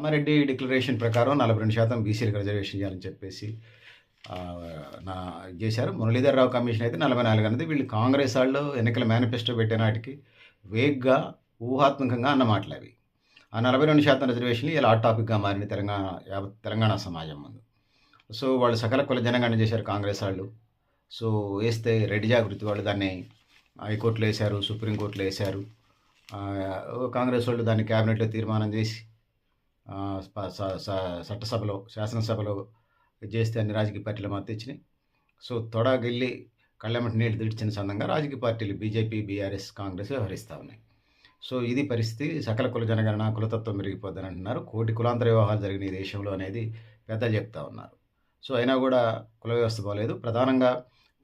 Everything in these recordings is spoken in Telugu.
రామారెడ్డి డిక్లరేషన్ ప్రకారం నలభై రెండు శాతం బీసీలకు రిజర్వేషన్ చేయాలని చెప్పేసి నా చేశారు. మురళీధర్ రావు కమిషన్ అయితే నలభై నాలుగు అనేది వీళ్ళు కాంగ్రెస్ వాళ్ళు ఎన్నికల మేనిఫెస్టో పెట్టే నాటికి వేగ్గా ఊహాత్మకంగా అన్న మాటలు అవి. ఆ నలభై రెండు శాతం రిజర్వేషన్లు ఇలా హాట్ టాపిక్గా మారింది తెలంగాణ తెలంగాణ సమాజం ముందు. సో వాళ్ళు సకల కుల జనగణన చేశారు కాంగ్రెస్ వాళ్ళు. సో వేస్తే రెడ్డి జాగృతి వాళ్ళు దాన్ని హైకోర్టులో వేశారు సుప్రీంకోర్టులో వేశారు. కాంగ్రెస్ వాళ్ళు దాన్ని క్యాబినెట్లో తీర్మానం చేసి చట్టసభలో శాసనసభలో చేస్తే అన్ని రాజకీయ పార్టీలు మద్దతిచ్చినాయి సో తొడగిల్లి కళ్ళమంట నీళ్ళు తిడిచిన సందంగా రాజకీయ పార్టీలు బీజేపీ బీఆర్ఎస్ కాంగ్రెస్ వ్యవహరిస్తూ ఉన్నాయి. సో ఇది పరిస్థితి. సకల కుల జనగణన కులతత్వం పెరిగిపోద్దని అంటున్నారు. కోటి కులాంతర వివాహాలు జరిగిన ఈ దేశంలో అనేది పెద్దలు చెప్తా ఉన్నారు. సో అయినా కూడా కుల వ్యవస్థ బాగలేదు ప్రధానంగా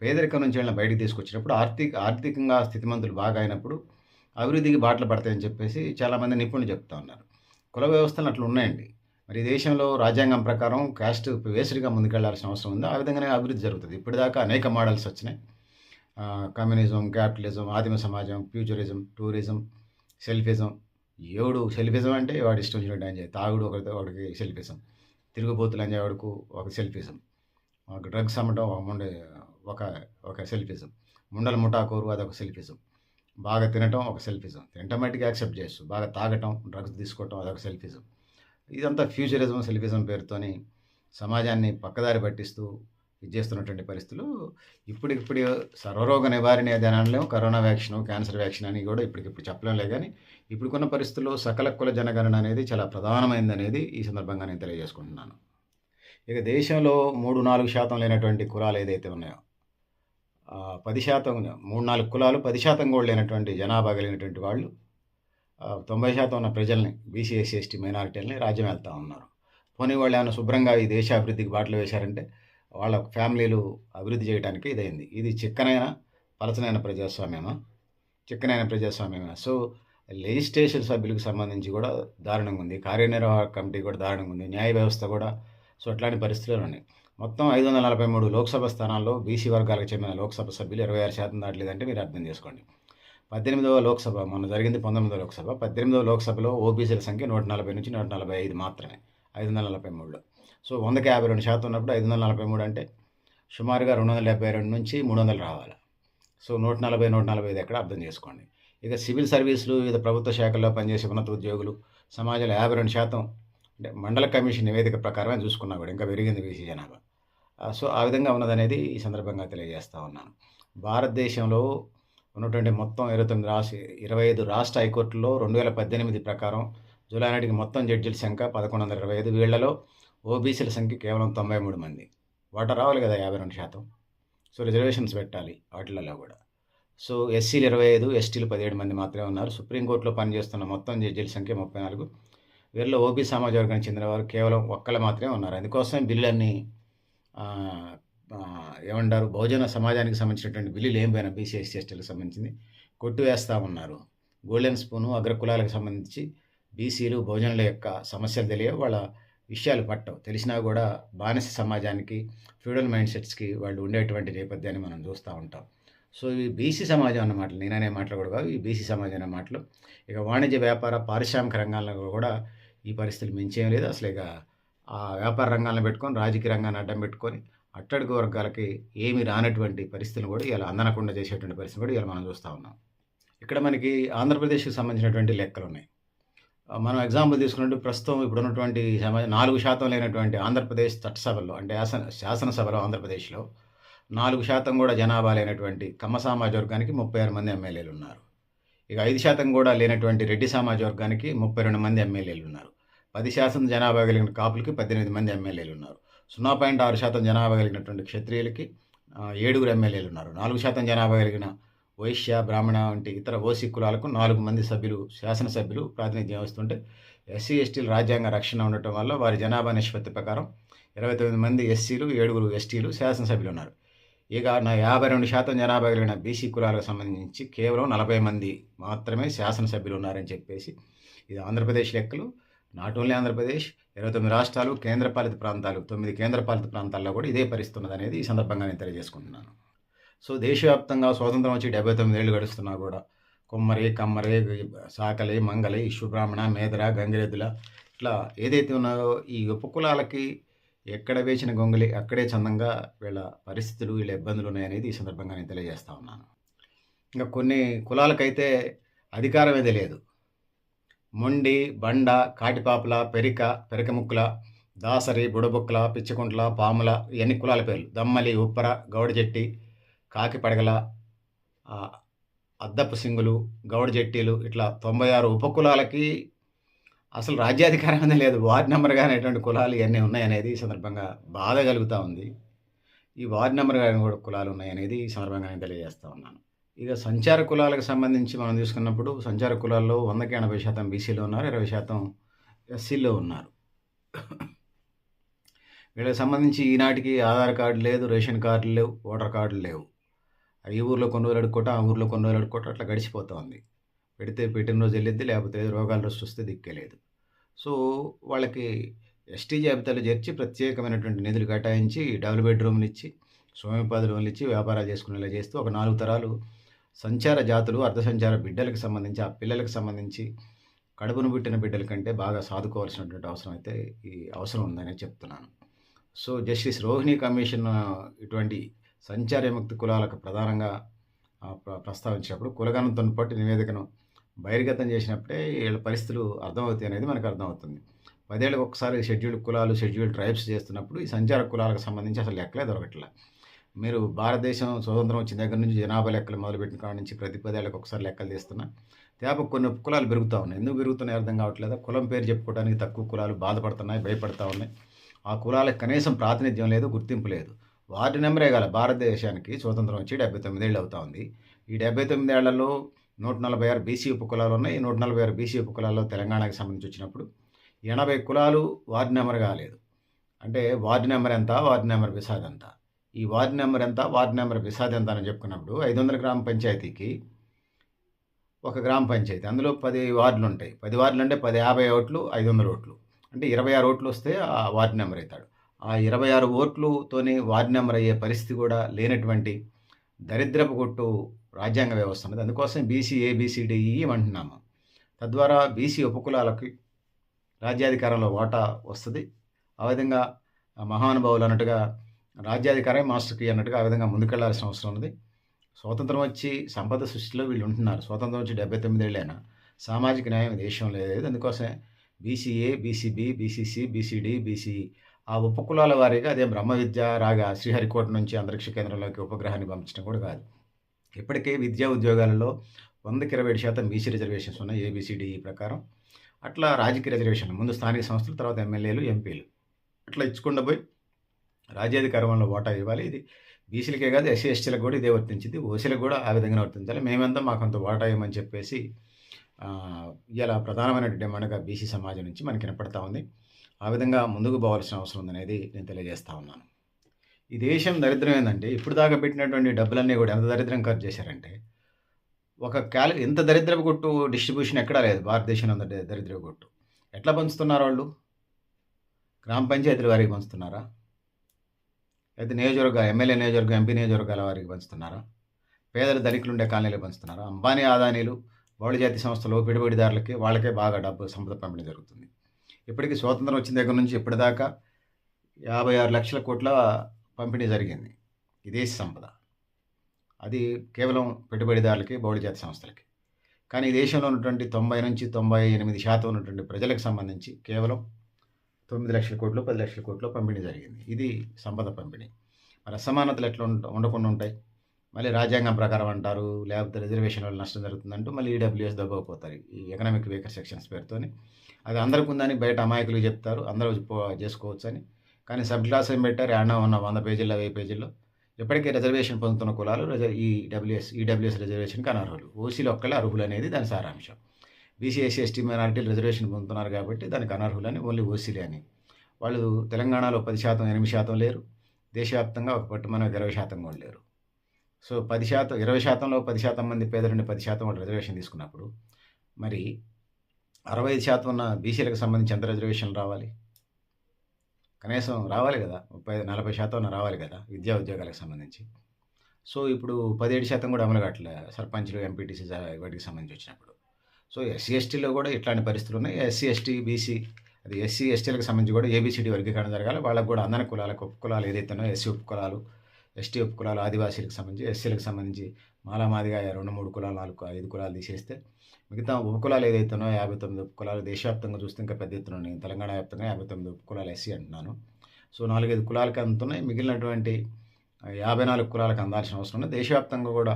పేదరికం నుంచి వెళ్ళిన బయటికి తీసుకొచ్చినప్పుడు ఆర్థిక ఆర్థికంగా స్థితిమంతులు బాగా అయినప్పుడు అభివృద్ధికి బాటలు పడతాయని చెప్పేసి చాలామంది నిపుణులు చెప్తా ఉన్నారు. కుల వ్యవస్థలు అట్లా ఉన్నాయండి. మరి దేశంలో రాజ్యాంగం ప్రకారం క్యాస్ట్ వేసుడిగా ముందుకెళ్ళాల్సిన అవసరం ఉంది? ఆ విధంగానే అభివృద్ధి జరుగుతుంది. ఇప్పటిదాకా అనేక మోడల్స్ వచ్చినాయి. కమ్యూనిజం క్యాపిటలిజం ఆదిమ సమాజం ఫ్యూచరిజం టూరిజం సెల్ఫిజం. ఏడు సెల్ఫిజం అంటే వాడి ఇష్టం వచ్చినట్టు అని తాగుడు ఒకరితో ఒకడికి సెల్ఫిజం. తిరుగుబోతులు అని వాడుకు ఒక సెల్ఫిజం. ఒక డ్రగ్స్ అమ్మటం ఒక ఒక ఒక సెల్ఫిజం. ముండల ముఠాకోరు అదొక సెల్ఫిజం. బాగా తినటం ఒక సెల్ఫిజం. తినటం మట్టికి యాక్సెప్ట్ చేస్తూ బాగా తాగటం డ్రగ్స్ తీసుకోవటం అదొక సెల్ఫిజం. ఇదంతా ఫ్యూచరిజం సెల్ఫిజం పేరుతోని సమాజాన్ని పక్కదారి పట్టిస్తూ ఇది చేస్తున్నటువంటి పరిస్థితులు ఇప్పటికిప్పుడు సర్వరోగ నివారణ ధ్యానంలో కరోనా వ్యాక్సిన్ క్యాన్సర్ వ్యాక్సిన్ అని కూడా ఇప్పటికిప్పుడు చెప్పలేంలే కానీ ఇప్పుడుకున్న పరిస్థితుల్లో సకల కుల జనగణన అనేది చాలా ప్రధానమైనది అనేది ఈ సందర్భంగా నేను తెలియజేసుకుంటున్నాను. ఇక దేశంలో మూడు నాలుగు శాతం లేనటువంటి కులాలు ఏదైతే ఉన్నాయో పది శాతం మూడు నాలుగు కులాలు పది శాతం కూడా లేనటువంటి జనాభా కలిగినటువంటి వాళ్ళు తొంభై శాతం ఉన్న ప్రజల్ని బీసీ ఎస్సీ ఎస్టీ మైనారిటీలని రాజ్యం వెళ్తూ ఉన్నారు. పోనీ వాళ్ళు ఏమైనా శుభ్రంగా ఈ దేశ అభివృద్ధికి బాటలు వేశారంటే వాళ్ళ ఫ్యామిలీలు అభివృద్ధి చేయడానికి ఇదైంది. ఇది చిక్కనైన పలచనైన ప్రజాస్వామ్యమా? చిక్కనైన ప్రజాస్వామ్యమా? సో లెజిస్లేషన్ సభ్యులకు సంబంధించి కూడా దారుణంగా ఉంది. కార్యనిర్వాహక కమిటీ కూడా దారుణంగా ఉంది. న్యాయ వ్యవస్థ కూడా సో అట్లాంటి పరిస్థితులు ఉన్నాయి. మొత్తం ఐదు వందల నలభై మూడు లోక్సభ స్థానాల్లో బీసీ వర్గాలకు చెందిన లోక్సభ సభ్యులు ఇరవై ఆరు శాతం దాటలేదంటే మీరు అర్థం చేసుకోండి. పద్దెనిమిదవ లోక్సభ మొన్న జరిగింది పంతొమ్మిదవ లోక్సభ. పద్దెనిమిదవ లోక్సభలో ఓబీసీల సంఖ్య నూట నలభై నుంచి నూట నలభై ఐదు మాత్రమే ఐదు వందల నలభై మూడులో. సో వందకి యాభై రెండు శాతం ఉన్నప్పుడు ఐదు వందల నలభై మూడు అంటే సుమారుగా రెండు వందల డెబ్బై రెండు నుంచి మూడు వందలు రావాలి. సో నూట నలభై నూట నలభై ఐదు ఎక్కడ అర్థం చేసుకోండి. ఇక సివిల్ సర్వీసులు వివిధ ప్రభుత్వ శాఖల్లో పనిచేసే ఉన్నత ఉద్యోగులు సమాజంలో యాభై రెండు శాతం అంటే మండల కమిషన్ నివేదిక ప్రకారమే చూసుకున్నా కూడా ఇంకా పెరిగింది బీసీ జనాభా. సో ఆ విధంగా ఉన్నదనేది ఈ సందర్భంగా తెలియజేస్తూ ఉన్నాను. భారతదేశంలో ఉన్నటువంటి మొత్తం ఇరవై తొమ్మిది రాష్ట్ర ఇరవై ఐదు రాష్ట్ర హైకోర్టులో రెండు వేల పద్దెనిమిది ప్రకారం జూలై నాటికి మొత్తం జడ్జిల సంఖ్య పదకొండు వందల ఇరవై ఐదు. వీళ్ళలో ఓబీసీల సంఖ్య కేవలం తొంభై మూడు మంది. వాటర్ రావాలి కదా యాభై రెండు శాతం? సో రిజర్వేషన్స్ పెట్టాలి వాటిలలో కూడా. సో ఎస్సీలు ఇరవై ఐదు ఎస్టీలు పదిహేడు మంది మాత్రమే ఉన్నారు. సుప్రీంకోర్టులో పనిచేస్తున్న మొత్తం జడ్జిల సంఖ్య ముప్పై నాలుగు. వీరిలో ఓబీ సమాజ వర్గానికి చెందిన వారు కేవలం ఒక్కళ్ళు మాత్రమే ఉన్నారు. అందుకోసం బిల్లులన్నీ ఆ, ఏమంటారు? బహుజన సమాజానికి సంబంధించినటువంటి బిల్లులు ఏం పోయినా బీసీ ఎస్సీ ఎస్టీలకు సంబంధించింది. కొట్టివేస్తా ఉన్నారు. గోల్డెన్ స్పూను అగ్రకులాలకు సంబంధించి బీసీలు బహుజనుల యొక్క సమస్యలు తెలియ వాళ్ళ విషయాలు పట్టవు. తెలిసినా కూడా బానిస సమాజానికి ఫ్యూడల్ మైండ్ సెట్స్కి వాళ్ళు ఉండేటువంటి నేపథ్యాన్ని మనం చూస్తూ ఉంటాం. సో ఈ బీసీ సమాజం అన్న మాటలు నేననే మాటలు కూడా కాదు ఈ బీసీ సమాజం అనే మాటలు ఇక వాణిజ్య వ్యాపార పారిశ్రామిక రంగాల్లో కూడా ఈ పరిస్థితులు మించేం లేదు. అసలు ఇక ఆ వ్యాపార రంగాలను పెట్టుకొని రాజకీయ రంగాన్ని అడ్డం పెట్టుకొని అట్టడుగు వర్గాలకి ఏమి రానటువంటి పరిస్థితులు కూడా ఇలా అందనకుండా చేసేటువంటి పరిస్థితి కూడా ఇలా మనం చూస్తూ ఉన్నాం. ఇక్కడ మనకి ఆంధ్రప్రదేశ్కి సంబంధించినటువంటి లెక్కలు ఉన్నాయి. మనం ఎగ్జాంపుల్ తీసుకున్నట్టు ప్రస్తుతం ఇప్పుడు ఉన్నటువంటి సమాజం నాలుగు శాతం లేనటువంటి ఆంధ్రప్రదేశ్ చట్టసభలో అంటే శాసన శాసనసభలో ఆంధ్రప్రదేశ్లో నాలుగు శాతం కూడా జనాభా లేనటువంటి కమ్మ సామాజ వర్గానికి ముప్పై ఆరు మంది ఎమ్మెల్యేలు ఉన్నారు. ఇక ఐదు శాతం కూడా లేనటువంటి రెడ్డి సమాజ వర్గానికి ముప్పై రెండు మంది ఎమ్మెల్యేలు ఉన్నారు. పది శాతం జనాభా కలిగిన కాపులకి పద్దెనిమిది మంది ఎమ్మెల్యేలు ఉన్నారు. సున్నా పాయింట్ ఆరు శాతం జనాభా కలిగినటువంటి క్షత్రియులకి ఏడుగురు ఎమ్మెల్యేలు ఉన్నారు. నాలుగు శాతం జనాభా కలిగిన వైశ్య బ్రాహ్మణ వంటి ఇతర ఓసీ కులాలకు నాలుగు మంది సభ్యులు శాసనసభ్యులు ప్రాతినిధ్యం వస్తుంటే ఎస్సీ ఎస్టీలు రాజ్యాంగ రక్షణ ఉండటం వల్ల వారి జనాభా నిష్పత్తి ప్రకారం ఇరవై తొమ్మిది మంది ఎస్సీలు ఏడుగురు ఎస్టీలు శాసనసభ్యులు ఉన్నారు. ఇక నా యాభై రెండు శాతం జనాభా కలిగిన బీసీ కులాలకు సంబంధించి కేవలం నలభై మంది మాత్రమే శాసనసభ్యులు ఉన్నారని చెప్పేసి ఇది ఆంధ్రప్రదేశ్ లెక్కలు. నాట్ ఓన్లీ ఆంధ్రప్రదేశ్ ఇరవై తొమ్మిది రాష్ట్రాలు కేంద్రపాలిత ప్రాంతాలు తొమ్మిది కేంద్రపాలిత ప్రాంతాల్లో కూడా ఇదే పరిస్థితి ఉన్నది అనేది ఈ సందర్భంగా నేను తెలియజేసుకుంటున్నాను. సో దేశవ్యాప్తంగా స్వాతంత్రం వచ్చి డెబ్బై తొమ్మిది ఏళ్ళు గడుస్తున్నా కూడా కొమ్మరి కమ్మరి సాకలి మంగలి శుబ్రాహ్మణ మేదర గంగిరెద్దుల ఇట్లా ఏదైతే ఉన్నాయో ఈ ఉపకులాలకి ఎక్కడ వేసిన గొంగలి అక్కడే చందంగా వీళ్ళ పరిస్థితులు వీళ్ళ ఇబ్బందులు ఉన్నాయనేది ఈ సందర్భంగా నేను తెలియజేస్తా ఉన్నాను. ఇంకా కొన్ని కులాలకైతే అధికారమే తెలియదు మొండి బండ కాటిపాపుల పెరిక పెరిక ముక్కుల దాసరి బుడబుక్కల పిచ్చికుంట్ల పాముల ఇవన్నీ కులాల పేర్లు. దమ్మలి ఉప్పర గౌడజెట్టి కాకి పడగల అద్దపు సింగులు గౌడజెట్టీలు ఇట్లా తొంభై ఆరు ఉపకులాలకి అసలు రాజ్యాధికారం అనేది లేదు. వార్డ్ నెంబర్ అనేటువంటి కులాలు ఇవన్నీ ఉన్నాయనేది ఈ సందర్భంగా బాధ కలుగుతూ ఉంది. ఈ వార్డ్ నెంబర్ కూడా కులాలు ఉన్నాయనేది ఈ సందర్భంగా నేను తెలియజేస్తూ ఉన్నాను. ఇక సంచార కులాలకు సంబంధించి మనం తీసుకున్నప్పుడు సంచార కులాల్లో వందకి ఎనభై శాతం బీసీలో ఉన్నారు ఇరవై శాతం ఎస్సీలో ఉన్నారు. వీళ్ళకి సంబంధించి ఈనాటికి ఆధార్ కార్డు లేదు రేషన్ కార్డులు లేవు ఓటర్ కార్డులు లేవు. ఈ ఊర్లో కొన్ని రోజులు అడుక్కోవటం ఆ ఊర్లో కొన్ని రోజులు అడుక్కోవటం అట్లా గడిచిపోతూ ఉంది పెడితే పెట్టిన రోజు వెళ్ళిద్ది లేకపోతే రోగాల రోజు వస్తే దిక్కేలేదు. సో వాళ్ళకి ఎస్టీ జాబితాలు చేర్చి ప్రత్యేకమైనటువంటి నిధులు కేటాయించి డబుల్ బెడ్రూమ్లు ఇచ్చి స్వయంపాద లోన్లు ఇచ్చి వ్యాపారాలు చేసుకునేలా చేస్తూ ఒక నాలుగు తరాలు సంచార జాతులు అర్ధసంచార బిడ్డలకు సంబంధించి ఆ పిల్లలకు సంబంధించి కడుపును పుట్టిన బిడ్డల కంటే బాగా సాదుకోవాల్సినటువంటి అవసరం అయితే ఈ అవసరం ఉందని చెప్తున్నాను. సో జస్టిస్ రోహిణి కమిషన్ ఇటువంటి సంచార విముక్తి కులాలకు ప్రధానంగా ప్ర- ప్రస్తావించినప్పుడు కులగణంతో పాటు నివేదికను బహిర్గతం చేసినప్పుడే వీళ్ళ పరిస్థితులు అర్థమవుతాయి అనేది మనకు అర్థమవుతుంది. పదేళ్ళకి ఒకసారి షెడ్యూల్డ్ కులాలు షెడ్యూల్డ్ ట్రైబ్స్ చేస్తున్నప్పుడు ఈ సంచార కులాలకు సంబంధించి అసలు లెక్కలే దొరకట్లేదు మీరు భారతదేశం స్వతంత్రం వచ్చిన దగ్గర నుంచి జనాభా లెక్కలు మొదలుపెట్టిన కాడ నుంచి ప్రతి పదేళ్ళకి ఒకసారి లెక్కలు తీస్తున్నా. తేప కొన్ని కులాలు పెరుగుతూ ఉన్నాయి. ఎందుకు పెరుగుతున్నాయి అర్థం కావట్లేదు? కులం పేరు చెప్పుకోవడానికి తక్కువ కులాలు బాధపడుతున్నాయి భయపడతా ఉన్నాయి. ఆ కులాలకు కనీసం ప్రాతినిధ్యం లేదు గుర్తింపు లేదు. వార్డు నెంబరే గల భారతదేశానికి స్వతంత్రం వచ్చి డెబ్బై తొమ్మిదేళ్ళు అవుతా ఉంది. ఈ డెబ్బై తొమ్మిదేళ్ళలో నూట నలభై ఆరు బీసీ ఉపకులాలు ఉన్నాయి. నూట నలభై ఆరు బీసీ ఉపకులాల్లో తెలంగాణకి సంబంధించి వచ్చినప్పుడు ఎనభై కులాలు వార్డు నెంబర్ కాలేదు. అంటే వార్డు నెంబర్ ఎంత? వార్డు నెంబర్ విసాద్ ఎంత? ఈ వార్డ్ నెంబర్ ఎంత వార్డ్ నెంబర్ విసాద్ ఎంత అని చెప్పుకున్నప్పుడు ఐదు వందల గ్రామ పంచాయతీకి ఒక గ్రామ పంచాయతీ అందులో పది వార్డులు ఉంటాయి. పది వార్డులు అంటే పది యాభై ఓట్లు ఐదు వందల ఓట్లు. అంటే ఇరవై ఆరు ఓట్లు వస్తే ఆ వార్డు నెంబర్ అవుతాడు. ఆ ఇరవై ఆరు ఓట్లుతోనే వార్డు నెంబర్ అయ్యే పరిస్థితి కూడా లేనటువంటి దరిద్రపు కొట్టు రాజ్యాంగ వ్యవస్థ ఉన్నది. అందుకోసం బీసీ ఏబిసిడిఈ అంటున్నాము. తద్వారా బీసీ ఉపకులాలకి రాజ్యాధికారంలో వాటా వస్తుంది. ఆ విధంగా మహానుభావులు అన్నట్టుగా రాజ్యాధికారం మాస్టర్కి అన్నట్టుగా ఆ విధంగా ముందుకెళ్ళాల్సిన అవసరం ఉంది స్వాతంత్రం వచ్చి సంపద సృష్టిలో వీళ్ళు ఉంటున్నారు. స్వాతంత్రం వచ్చి డెబ్బై తొమ్మిదేళ్ళైనా సామాజిక న్యాయం దేశం లేదు. అందుకోసమే BCA BCB BCC BCD BC ఆ ఉపకులాల వారీగా అదే బ్రహ్మ విద్య రాగా శ్రీహరికోట నుంచి అంతరిక్ష కేంద్రంలోకి ఉపగ్రహాన్ని పంపించడం కూడా కాదు. ఇప్పటికే విద్యా ఉద్యోగాలలో వందకి ఇరవై ఏడు శాతం బీసీ రిజర్వేషన్స్ ఉన్నాయి. ఏబిసిడిఈ ప్రకారం అట్లా రాజకీయ రిజర్వేషన్ ముందు స్థానిక సంస్థలు తర్వాత ఎమ్మెల్యేలు ఎంపీలు అట్లా ఇచ్చుకుండా పోయి రాజ్యాధికారంలో ఓటా ఇవ్వాలి. ఇది బీసీలకే కాదు ఎస్సీ ఎస్టీలకు కూడా ఇదే వర్తించింది. ఓసీలకు కూడా ఆ విధంగా వర్తించాలి. మేమంతా మాకు అంత ఓటా ఇవ్వమని చెప్పేసి ఇలా ప్రధానమైన డిమాండ్గా బీసీ సమాజం నుంచి మనకి వినపడతా ఉంది. ఆ విధంగా ముందుకు పోవాల్సిన అవసరం ఉందనేది నేను తెలియజేస్తా ఉన్నాను. ఈ దేశం దరిద్రం ఏంటంటే ఇప్పుడు దాకా పెట్టినటువంటి డబ్బులన్నీ కూడా ఎంత దరిద్రం ఖర్చు చేశారంటే ఒక క్యాల ఎంత దరిద్రపు కొట్టు డిస్ట్రిబ్యూషన్ ఎక్కడా లేదు. భారతదేశంలో అంత దరిద్రపు కొట్టు. ఎట్లా పంచుతున్నారు వాళ్ళు? గ్రామ పంచాయతీల వారికి పంచుతున్నారా? అయితే నియోజకవర్గ ఎమ్మెల్యే నియోజకవర్గం ఎంపీ నియోజకవర్గాల వారికి పంచుతున్నారా? పేదలు ధనికులు ఉండే కాలనీలు పంచుతున్నారా? అంబానీ ఆదానీలు బౌళ జాతి సంస్థలు పెట్టుబడిదారులకి వాళ్ళకే బాగా డబ్బు సంపద పంపిణీ జరుగుతుంది. ఇప్పటికీ స్వాతంత్రం వచ్చిన దగ్గర నుంచి ఇప్పటిదాకా యాభై ఆరు లక్షల కోట్ల పంపిణీ జరిగింది. విదేశీ సంపద. అది కేవలం పెట్టుబడిదారులకి బౌళ జాతి సంస్థలకి. కానీ ఈ దేశంలో ఉన్నటువంటి తొంభై నుంచి తొంభై ఎనిమిది శాతం ఉన్నటువంటి ప్రజలకు సంబంధించి కేవలం తొమ్మిది లక్షల కోట్లు పది లక్షల కోట్లు పంపిణీ జరిగింది. ఇది సంపద పంపిణీ. మరి అసమానతలు ఎట్లా ఉంట- ఉండకుండా ఉంటాయి? మళ్ళీ రాజ్యాంగం ప్రకారం అంటారు లేకపోతే రిజర్వేషన్ వల్ల నష్టం జరుగుతుందంటూ మళ్ళీ ఈడబ్ల్యూఎస్ దబ్బకపోతారు ఈ ఎకనామిక్ వీకర్ సెక్షన్స్ పేరుతోని. అది అందరికి ఉందని బయట అమాయకులు చెప్తారు అందరూ చేసుకోవచ్చు అని కానీ సబ్ క్లాస్ ఏం పెట్టారు ఏమన్నా ఉన్న వంద పేజీల్లో వెయ్యి పేజీల్లో. ఇప్పటికే రిజర్వేషన్ పొందుతున్న కులాలు రిజర్ ఈ డబ్ల్యూఎస్ ఈడబ్ల్యూఎస్ రిజర్వేషన్కి అనర్హులు. ఓసీలు ఒక్కలే అర్హులు అనేది దాని సారాంశం. బీసీ ఎస్సీ ఎస్టీ మైనారిటీలు రిజర్వేషన్ పొందుతున్నారు కాబట్టి దానికి అనర్హులని ఓన్లీ ఓసీలే అని. వాళ్ళు తెలంగాణలో పది శాతం ఎనిమిది శాతం లేరు. దేశవ్యాప్తంగా ఒక పట్టుమన ఇరవై శాతం కూడా లేరు. సో పది శాతం ఇరవై శాతంలో పది శాతం మంది పేద పది శాతం వాళ్ళు రిజర్వేషన్ తీసుకున్నప్పుడు మరి అరవై ఐదు శాతం ఉన్న బీసీలకు సంబంధించి ఎంత రిజర్వేషన్లు రావాలి? కనీసం రావాలి కదా. ముప్పై నలభై శాతం రావాలి కదా విద్యా ఉద్యోగాలకు సంబంధించి. సో ఇప్పుడు పదిహేడు శాతం కూడా అమలు కావట్లే. సర్పంచ్లు ఎంపీటీసీ వాటికి సంబంధించి వచ్చినప్పుడు. సో ఎస్సీ ఎస్టీలో కూడా ఇట్లాంటి పరిస్థితులు ఉన్నాయి. ఎస్సీ ఎస్టీ బీసీ అది ఎస్సీ ఎస్టీలకు సంబంధించి కూడా ఏబిసిడి వర్గీకరణ జరగాలి. వాళ్ళకు కూడా అందరి కులాలకు ఉపకులాలు ఏదైతే ఉన్నాయో ఎస్సీ ఉపకులాలు ఎస్టీ ఉపకులాలు ఆదివాసీలకు సంబంధించి ఎస్సీలకు సంబంధించి మాలామాదిగా రెండు మూడు కులాలు నాలుగు ఐదు కులాలు తీసేస్తే మిగతా ఉపకులాలు ఏదైతే ఉన్నాయో యాభై తొమ్మిది ఉపకులాలు దేశవ్యాప్తంగా చూస్తే ఇంకా పెద్ద ఎత్తున ఉన్నాయి. తెలంగాణ వ్యాప్తంగా యాభై తొమ్మిది ఉపకులాలు ఎస్సీ అంటున్నాను. సో నాలుగైదు కులాలకి అందుతున్నాయి మిగిలినటువంటి యాభై నాలుగు కులాలకు అందాల్సిన అవసరం ఉంది. దేశవ్యాప్తంగా కూడా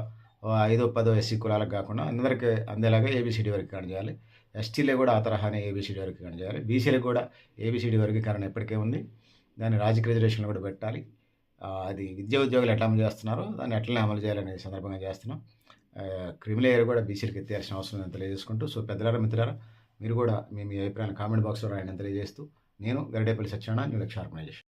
ఐదో పదో ఎస్సీ కులాలకు కాకుండా అందరికీ అందేలాగా ఏబిసిడి వర్గీకరణ చేయాలి. ఎస్టీలో కూడా ఆ తరహానే ఏబిసిడి వర్గీకరణ చేయాలి. బీసీలకు కూడా ఏబిసిడి వర్గీకరణ ఇప్పటికే ఉంది. దాన్ని రాజకీయ రిజర్వేషన్లు కూడా పెట్టాలి. అది విద్యా ఉద్యోగులు ఎట్లా అమలు చేస్తున్నారో దాన్ని ఎట్లనే అమలు చేయాలనే సందర్భంగా చేస్తున్నాం. క్రిమినల్ ఏరియా కూడా బీసీలకు ఎత్తేయాల్సిన అవసరం ఉందని తెలియజేసుకుంటూ. సో పెద్దలారా మిత్రులారా మీరు కూడా మీ మీ అభిప్రాయాన్ని కామెంట్ బాక్స్లో రాయడం తెలియజేస్తూ నేను గరడేపల్లి సత్యనారాయణ న్యూ లక్ష్య ఆర్గనైజేషన్.